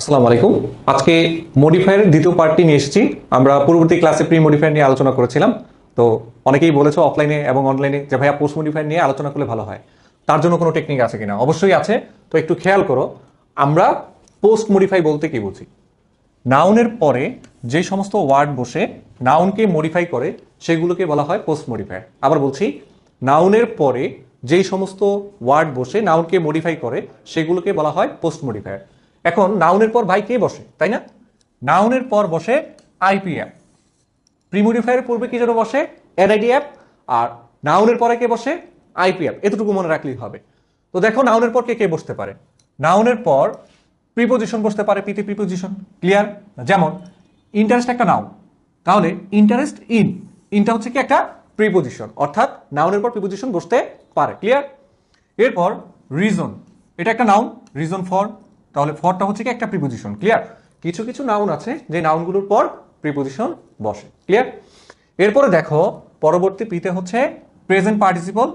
আসসালামু আলাইকুম। আজকে মডিফায়ারের দ্বিতীয় পার্টটি নিয়ে এসেছি। আমরা পূর্ববর্তী ক্লাসে প্রি মডিফায়ার নিয়ে আলোচনা করেছিলাম। তো অনেকেই বলেছ অফলাইনে এবং অনলাইনে যে ভাইয়া পোস্ট মডিফায়ার নিয়ে আলোচনা করলে ভালো হয়। তার জন্য কোনো টেকনিক আছে কিনা? অবশ্যই আছে। তো একটু খেয়াল করো, আমরা পোস্ট মডিফাই বলতে কি বুঝি? নাউনের পরে যে সমস্ত ওয়ার্ড বসে নাউনকে মডিফাই করে, সেগুলোকে বলা হয় পোস্ট মডিফায়ার আবার বলছি নাউনের পরে যেই সমস্ত ওয়ার্ড বসে নাউনকে মডিফাই করে, সেগুলোকে বলা হয় পোস্ট মডিফায়ার এখন নাউনের পর ভাই কে বসে, তাই না? নাউনের পর বসে আইপি অ্যাপ প্রিমোডিফায়ারের পূর্বে কি যেন বসে? এনআইডি অ্যাপ আর নাউনের পরে কে বসে? আইপি অ্যাপ এতটুকু মনে রাখলেই হবে। তো দেখো নাউনের পর কে কে বসতে পারে। নাউনের পর প্রিপোজিশন বসতে পারে পিতে প্রিপোজিশন। ক্লিয়ার? যেমন ইন্টারেস্ট একটা নাউন। তাহলে ইন্টারেস্ট ইন ইনটা হচ্ছে কি একটা প্রিপোজিশন অর্থাৎ নাউনের পর প্রিপোজিশন বসতে পারে। ক্লিয়ার? এরপর রিজন এটা একটা নাউন। রিজন ফর তাহলে ফরটা হচ্ছে কি একটা প্রিপোজিশন ক্লিয়ার কিছু কিছু নাউন আছে, যে নাউনগুলোর পর প্রিপোজিশন বসে ক্লিয়ার এরপরে দেখো, পরবর্তী পিতে হচ্ছে প্রেজেন্ট পার্টিসিপল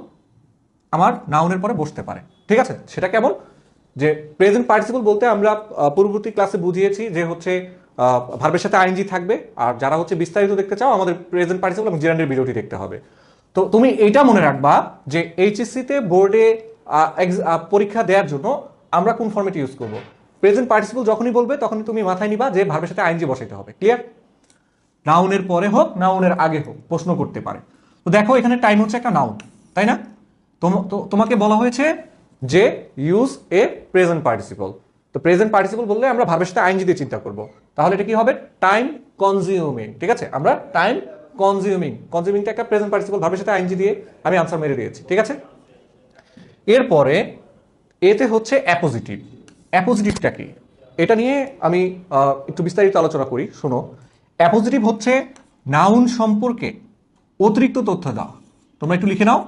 আমার নাউনের পরে বসতে পারে, ঠিক আছে? সেটা কেমন? যে প্রেজেন্ট পার্টিসিপল বলতে আমরা পূর্ববর্তী ক্লাসে বুঝিয়েছি যে হচ্ছে ভার্বের সাথে আইনজি থাকবে, আর যারা হচ্ছে বিস্তারিত দেখতে চাও, আমাদের প্রেজেন্ট পার্টিসিপল এবং জিরান্ডের ভিডিওটি দেখতে হবে। তো তুমি এইটা মনে রাখবা যে এইচএসসিতে বোর্ডে পরীক্ষা দেওয়ার জন্য আমরা কোন ফর্মেট ইউজ করব? প্রেজেন্ট পার্টিসিপল যখনই বলবে, তখনই তুমি মাথায় নিবা যে ভার্বের সাথে আইনজি বসাইতে হবে ক্লিয়ার নাউনের পরে হোক নাউনের আগে হোক, প্রশ্ন করতে পারে। তো দেখো, এখানে টাইম হচ্ছে একটা নাউন তাই না? তোমাকে বলা হয়েছে যে ইউজ এ প্রেজেন্ট পার্টিসিপল তো প্রেজেন্ট পার্টিসিপল বললে আমরা ভাবের সাথে আইনজি দিয়ে চিন্তা করব। তাহলে এটা কি হবে? টাইম কনজিউমিং ঠিক আছে? আমরা টাইম কনজিউমিং কনজিউমিংটা একটা প্রেজেন্ট পার্টিসিপল ভাবের সাথে আইনজি দিয়ে আমি আনসার মেরে দিয়েছি, ঠিক আছে? এরপরে এতে হচ্ছে অ্যাপোজিটিভ অ্যাপোজিটিভটা কি? এটা নিয়ে আমি একটু বিস্তারিত আলোচনা করি, শোনো। অ্যাপোজিটিভ হচ্ছে নাউন সম্পর্কে অতিরিক্ত তথ্য দেওয়া তোমরা একটু লিখে নাও।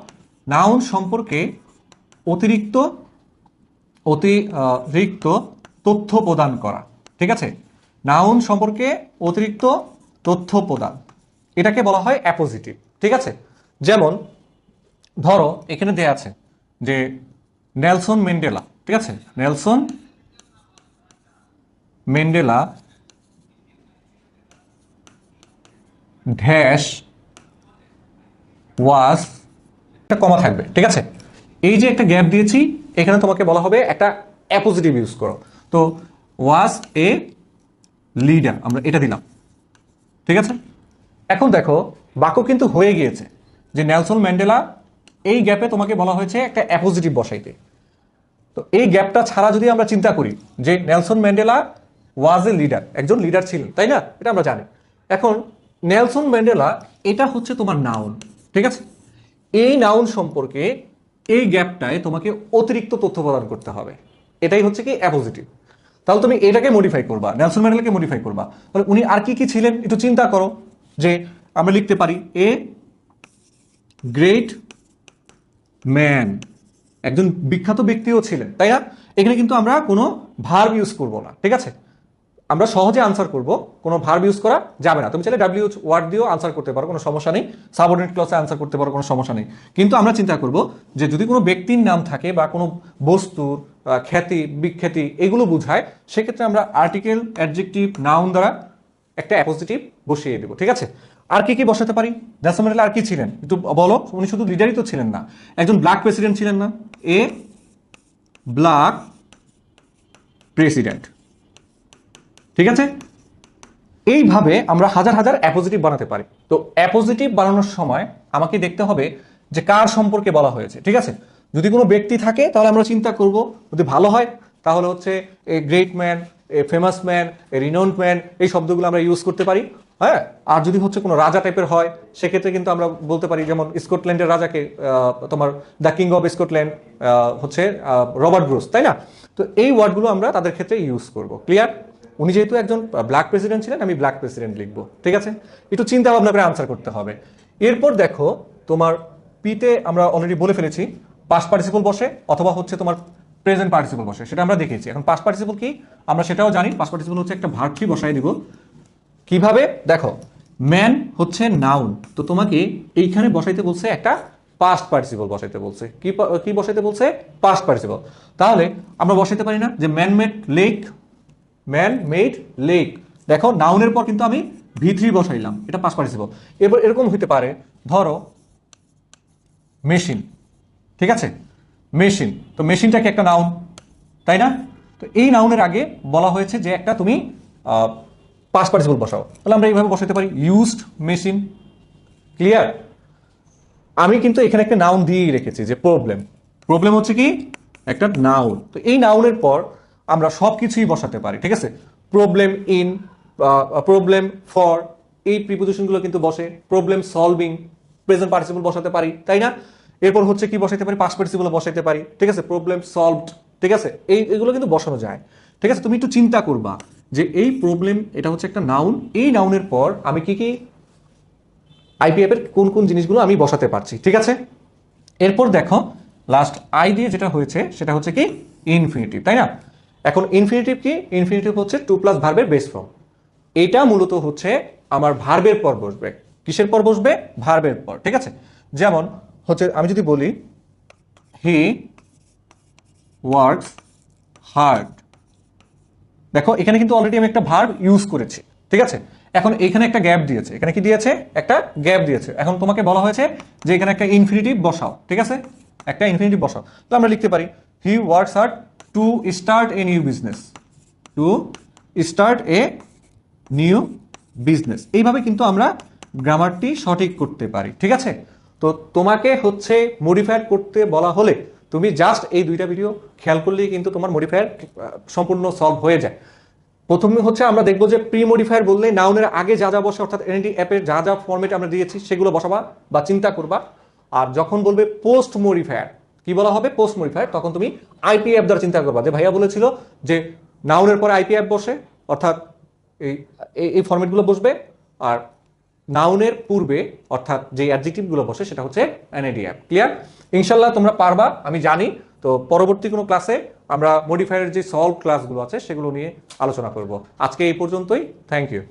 নাউন সম্পর্কে অতিরিক্ত অতিরিক্ত তথ্য প্রদান করা। ঠিক আছে? নাউন সম্পর্কে অতিরিক্ত তথ্য প্রদান। এটাকে বলা হয় অ্যাপোজিটিভ। ঠিক আছে? যেমন, ধরো, এখানে দেয়া আছে যে নেলসন মেন্ডেলা ঠিক আছে? নেলসন মেন্ডেলা ড্যাশ ওয়াজ একটা কমা থাকবে, ঠিক আছে? এই যে একটা গ্যাপ দিয়েছি, এখানে তোমাকে বলা হবে একটা অ্যাপোজিটিভ ইউজ করো। তো ওয়াজ এ লিডার আমরা এটা দিলাম। ঠিক আছে? এখন দেখো, বাক্য কিন্তু হয়ে গিয়েছে যে নেলসন ম্যান্ডেলা এই গ্যাপে তোমাকে বলা হয়েছে একটা অ্যাপোজিটিভ বসাইতে। তো এই গ্যাপটা ছাড়া যদি আমরা চিন্তা করি যে Nelson Mandela was a leader একজন লিডার ছিলেন, তাই না? এটা আমরা জানি। এখন, নেলসন ম্যান্ডেলা, এটা হচ্ছে তোমার নাউন ঠিক আছে? এই নাউন সম্পর্কে এই গ্যাপটায় তোমাকে অতিরিক্ত তথ্য প্রদান করতে হবে। এটাই হচ্ছে কি অ্যাপোজিটিভ। তাহলে তুমি এটাকে মডিফাই করবা, নেলসন ম্যান্ডেলাকে মডিফাই করবা। তাহলে উনি আর কি কি ছিলেন, একটু চিন্তা করো যে আমরা লিখতে পারি, এ গ্রেট ম্যান একজন বিখ্যাত ব্যক্তিও ছিলেন, তাই না? এখানে কিন্তু আমরা কোনো ভার্ব ইউজ করব না, ঠিক আছে? আমরা সহজে আনসার করব, কোনো ভার্ব ইউজ করা যাবে না। তুমি চাইলে ডাব্লিউ ওয়ার্ড দিয়েও আনসার করতে পারো, কোনো সমস্যা নেই। সাবঅর্ডিনেট ক্লসে আনসার করতে পারো, কোনো সমস্যা নেই। কিন্তু আমরা চিন্তা করব যে যদি কোনো ব্যক্তির নাম থাকে বা কোনো বস্তুর খ্যাতি, বিখ্যাতি এগুলো বোঝায়, সেক্ষেত্রে আমরা আর্টিকেল অ্যাডজেক্টিভ নাউন দ্বারা একটা অ্যাপোজিটিভ বসিয়ে দেবো, ঠিক আছে? আর কি কি বসাতে পারি? নেলসন আর কি ছিলেন? একটু বলো, উনি শুধু লিডারই তো ছিলেন না। একজন ব্ল্যাক প্রেসিডেন্ট ছিলেন না। এ ব্ল্যাক প্রেসিডেন্ট ঠিক আছে? এইভাবে আমরা হাজার হাজার অ্যাপোজিটিভ বানাতে পারি। তো অ্যাপোজিটিভ বানানোর সময় আমাকে দেখতে হবে যে কার সম্পর্কে বলা হয়েছে, ঠিক আছে? যদি কোনো ব্যক্তি থাকে, তাহলে আমরা চিন্তা করব, যদি ভালো হয়, তাহলে হচ্ছে a great man, a famous man, a renowned man, এই শব্দগুলো আমরা ইউজ করতে পারি হ্যাঁ? আর যদি হচ্ছে কোনো রাজা টাইপের হয়, সেক্ষেত্রে কিন্তু আমরা বলতে পারি, যেমন স্কটল্যান্ডের রাজাকে তোমার দ্য কিং অফ স্কটল্যান্ড হচ্ছে রবার্ট ব্রুস, তাই না? তো এই ওয়ার্ডগুলো আমরা তাদের ক্ষেত্রে ইউজ করব। ক্লিয়ার? উনি যেহেতু একজন ব্ল্যাক প্রেসিডেন্ট ছিলেন, আমি ব্ল্যাক প্রেসিডেন্ট লিখব। ঠিক আছে? একটু চিন্তা ভাবনা করে আনসার করতে হবে। এরপর দেখো, তোমার পিতে আমরা অলরেডি বলে ফেলেছি পাস পার্টিসিপল বসে অথবা হচ্ছে তোমার প্রেজেন্ট পার্টিসিপল বসে। সেটা আমরা দেখেছি এখন পাস পার্টিসিপল কি? আমরা সেটাও জানি। পাস পার্টিসিপল হচ্ছে একটা ভার্বটি বসাই দিব। কীভাবে? দেখো ম্যান হচ্ছে নাউন তো তোমাকে এইখানে বসাইতে বলছে একটা পাস্ট পার্টিসিপল বসাইতে বলছে। কি কি বসাইতে বলছে? পাস্ট পার্টিসিপল তাহলে আমরা বসাইতে পারি না যে manmade lake man made lake দেখো নাউনের পর কিন্তু আমি ভি থ্রি বসাইলাম। এটা পাস পার্টিসিপল এবার এরকম হইতে পারে, ধরো মেশিন ঠিক আছে? মেশিন তো মেশিনটা কি একটা নাউন তাই না? তো এই নাউনের আগে বলা হয়েছে যে একটা তুমি পাস পার্টিসিপল বসাও। তাহলে আমরা এইভাবে বসাতে পারি ইউজড মেশিন ক্লিয়ার আমি কিন্তু এখানে একটা নাউন দিয়েই রেখেছি যে প্রবলেম প্রবলেম হচ্ছে কি? একটা নাউন তো এই নাউনের পর আমরা সব কিছুই বসাতে পারি, ঠিক আছে? প্রবলেম ইন প্রবলেম ফর এই প্রিপোজিশনগুলো কিন্তু বসে। প্রবলেম সলভিং প্রেজেন্ট পার্টিসিপল বসাতে পারি, তাই না? এরপর হচ্ছে কি বসাইতে পারি? পাস পার্টিসিপল বসাইতে পারি, ঠিক আছে? প্রবলেম সলভড ঠিক আছে? এই, এগুলো কিন্তু বসানো যায়, ঠিক আছে? তুমি একটু চিন্তা করবা যে এই প্রবলেম এটা হচ্ছে একটা নাউন এই নাউনের পর আমি কি কি আইপিএফ এর কোন কোন জিনিসগুলো আমি বসাতে পারছি, ঠিক আছে? এরপর দেখো লাস্ট আই দিয়ে যেটা হয়েছে, সেটা হচ্ছে কি? ইনফিনিটিভ তাই না? এখন ইনফিনিটিভ কি? ইনফিনিটিভ হচ্ছে টু প্লাস ভার্বের বেস ফর্ম এটা মূলত হচ্ছে আমার ভার্বের পর বসবে। কিসের পর বসবে? ভার্বের পর, ঠিক আছে? যেমন হচ্ছে আমি যদি বলি হি ওয়ার্কস হার্ড দেখো, এখানে কিন্তু অলরেডি আমি একটা ভার্ব ইউজ করেছি, ঠিক আছে? এখন এখানে একটা গ্যাপ দিয়েছে। এখানে কি দিয়েছে? একটা গ্যাপ দিয়েছে। এখন তোমাকে বলা হয়েছে যে এখানে একটা ইনফিনিটিভ বসাও, ঠিক আছে? একটা ইনফিনিটিভ বসাও। তো আমরা লিখতে পারি he works hard to start a new business to start a new business এইভাবে কিন্তু আমরা গ্রামারটি সঠিক করতে পারি। ঠিক আছে? তো তোমাকে হচ্ছে মডিফায়ার করতে বলা হলে তুমি জাস্ট এই দুইটা ভিডিও খেয়াল করলেই কিন্তু তোমার মডিফায়ার সম্পূর্ণ সলভ হয়ে যায়। প্রথমে হচ্ছে আমরা দেখব যে প্রি মডিফায়ার বললে নাউনের আগে যা যা বসে, অর্থাৎ এনডি অ্যাপের যা যা ফর্মেট আমরা দিয়েছি, সেগুলো বসাবা বা চিন্তা করবা। আর যখন বলবে পোস্ট মডিফায়ার কি বলা হবে? পোস্ট মডিফায়ার তখন তুমি আইপি অ্যাপ দ্বারা চিন্তা করবা যে ভাইয়া বলেছিল যে নাউনের পরে আইপি অ্যাপ বসে, অর্থাৎ এই, এই- ফর্মেটগুলো বসবে। আর নাউনের পূর্বে, অর্থাৎ যে অ্যাডজেক্টিভগুলো বসে, সেটা হচ্ছে এনএডি অ্যাপ ক্লিয়ার ইনশাল্লাহ তোমরা পারবা, আমি জানি। তো পরবর্তী কোনো ক্লাসে আমরা মডিফায়ারের যে সলভ ক্লাসগুলো আছে, সেগুলো নিয়ে আলোচনা করব। আজকে এই পর্যন্তই। Thank you